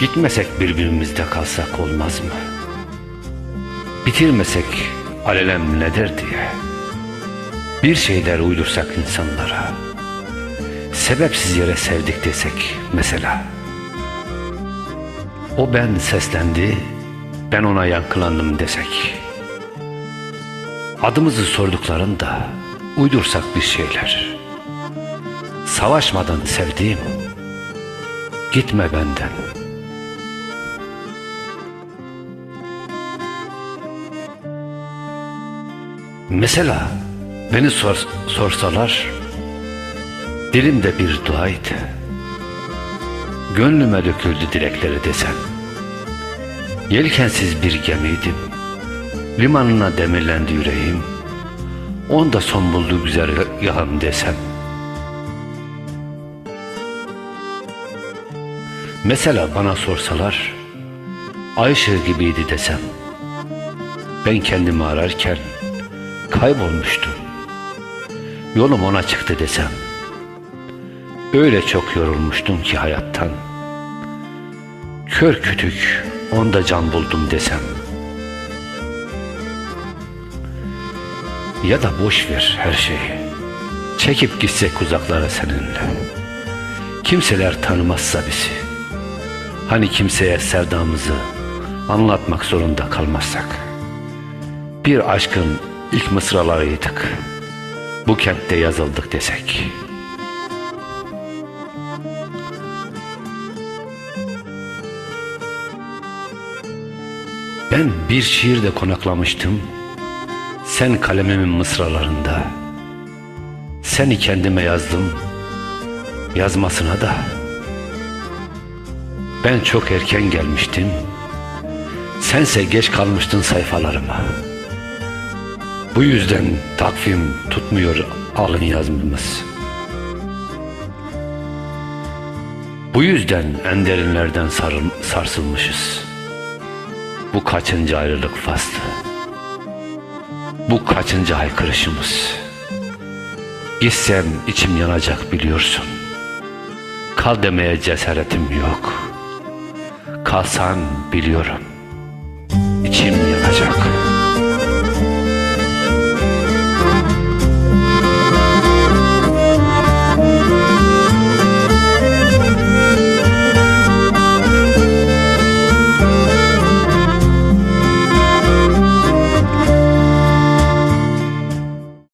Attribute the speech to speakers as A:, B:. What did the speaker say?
A: Gitmesek birbirimizde kalsak olmaz mı? Bitirmesek alelem nedir diye. Bir şeyler uydursak insanlara. Sebepsiz yere sevdik desek mesela. O ben seslendi, ben ona yankılandım desek. Adımızı sorduklarında uydursak bir şeyler. Savaşmadan sevdiğim, gitme benden. Mesela beni sor, sorsalar, dilimde bir duaydı. Gönlüme döküldü dilekleri desem. Yelkensiz bir gemiydim. Limanına demirlendi yüreğim. Onda son buldu güzel yağım desem. Mesela bana sorsalar, ay ışığı gibiydi desem. Ben kendimi ararken kaybolmuştum. Yolum ona çıktı desem. Öyle çok yorulmuştum ki hayattan. Kör kütük onda can buldum desem. Ya da boş ver her şeyi. Çekip gitsek uzaklara seninle. Kimseler tanımazsa bizi. Hani kimseye sevdamızı anlatmak zorunda kalmazsak. Bir aşkın ilk mısralarıydık. Bu kentte yazıldık desek. Ben bir şiirde konaklamıştım. Sen kalemimin mısralarında. Seni kendime yazdım. Yazmasına da. Ben çok erken gelmiştim. Sense geç kalmıştın sayfalarıma. Bu yüzden takvim tutmuyor alın yazmamız. Bu yüzden en derinlerden sarıl, sarsılmışız. Bu kaçıncı ayrılık faslı? Bu kaçıncı haykırışımız? Gitsem içim yanacak biliyorsun. Kal demeye cesaretim yok. Kalsan biliyorum. İçim